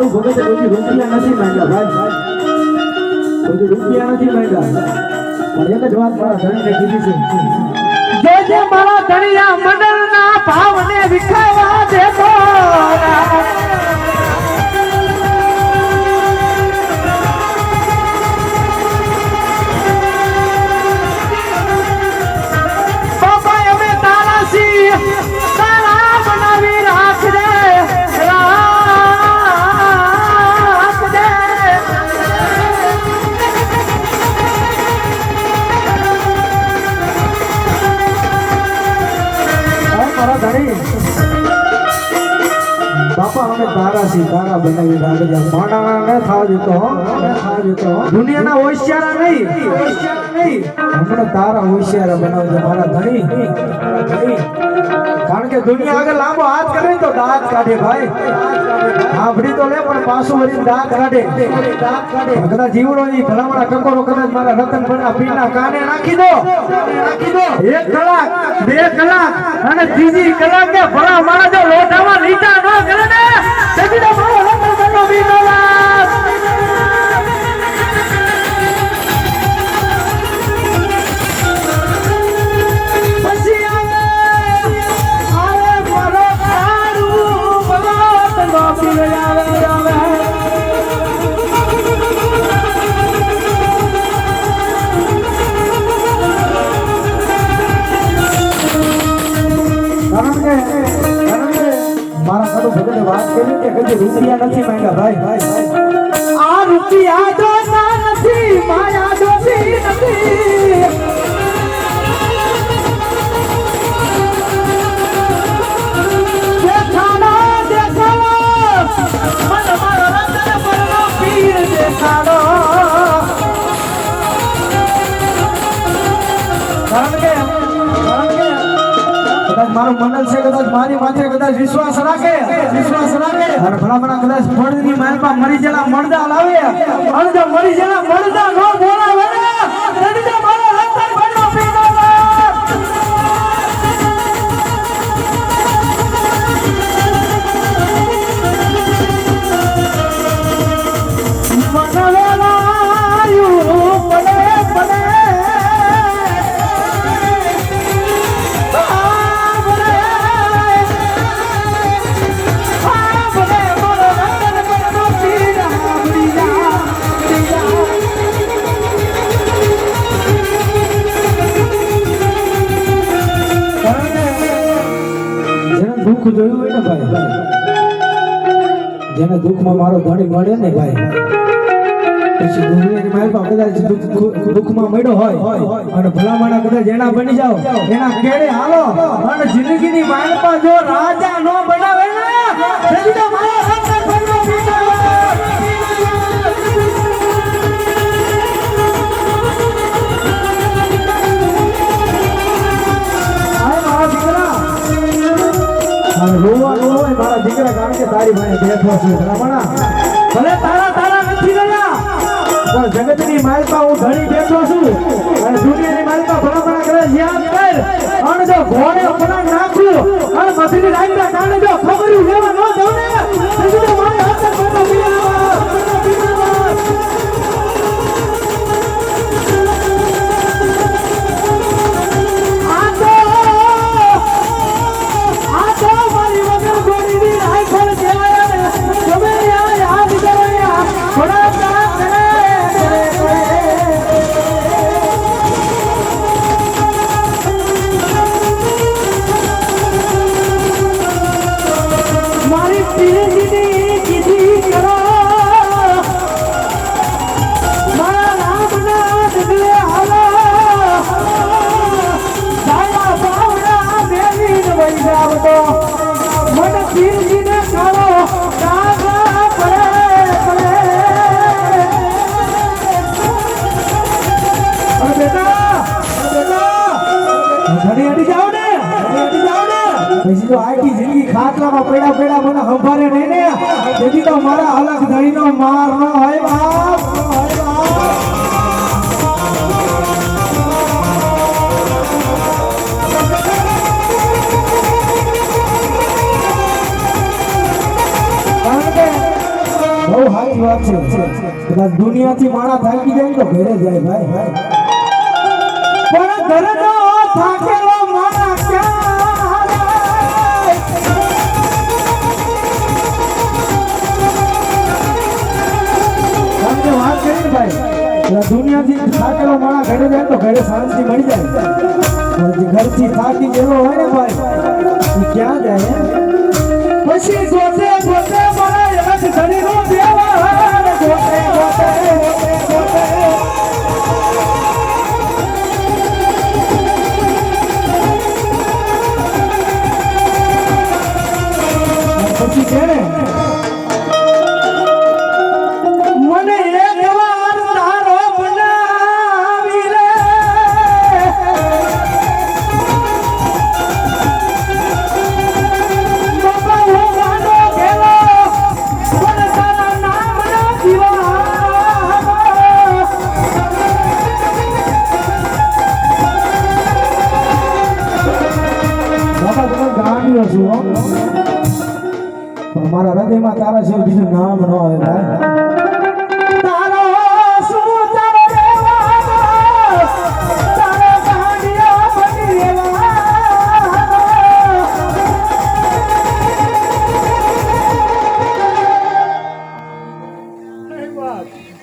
કાળુ ભગત કોઈ રૂપિયા નથી માંગ્યા ભાઈ. કોઈ રૂપિયા નથી માંગ્યા પણ એક જ વાત મારા ધણીને કીધી છે. જોજે મારા ધણીયા મંડળના ભાવને વિખાવા દેતો બનાવી રાખજે માણા ને થાજ તો થાજ હો. દુનિયાના હોશિયારા નહીં. નહીં. હમણાં તારા હોશિયારા બનાવજો મારા ધણી. કારણ કે દુનિયા આગળ લાંબો હાથ કરે તો દાંત કાઢે ભાઈ. આભડી તો લે પણ પાછું વળી દાંત કાઢે. દાંત કાઢે કદાચ જીવડો ની ભલામણા ટકોરો કદાચ મારા રતન ભરના પીના કાને નાખી દો. નાખી દો. એક કલાક બે કલાક અને ત્રીજી કલાકે ભલા મારા વાત રૂપિયા નથી માંગ્યા. આ રૂપિયા જોતા નથી મારું મનલ છે કદાચ મારી માથે કદાચ વિશ્વાસ રાખે. વિશ્વાસ રાખે. અને ભલામણા, કદાચ ફળની માલમાં મરી જેલા મળદા લાવે અને મરી જેલા મળદા નો બોલાવે. દુઃખ જોયું હોય ને ભાઈ? જેને દુઃખમાં મારો ધણી મળે ને ભાઈ, પછી દુનિયાની મહેરબા કદાચ દુઃખ- દુઃખમાં મળ્યો હોય, અને ભલામણા કદાચ એના બની જાઓ. એના કેડે હાલો. અને જિંદગીની મહેરબા જો રાજા નો બનાવે ને. મારો રતન તારી ભાઈ બેઠો છું ભલામણા ભલે તારા તારા નથી રહ્યા, પણ જગતની માલપા હું ધણી બેઠો છું અને દુનિયાની માલપા ભલામણા કરે, યાદ કર. અને જો ઘોડે પરા નાખું. અને મધુની રાઈના કારણે જો તો આખી જિંદગી ખાટલામાં પડ્યા પડ્યા મને સંભાળે નહીં ને. તેથી તો મારા અલગ ધણીનો માર ન હોય. બાપ દુનિયાથી માણા થાકી જાય તો ઘરે જાય ભાઈ. પણ ઘરનો થાકેલો દુનિયાથી થાકેલો માણા ઘરે જાય તો ઘરે શાંતિ મળી જાય. ઘરથી થાકી ગયેલો હોય ને ભાઈ ક્યાં જાય પછી ગોતે ગાંડીઓ છું. પણ મારા હૃદયમાં તારા સિવાય બીજું નામ ન આવે ભાઈ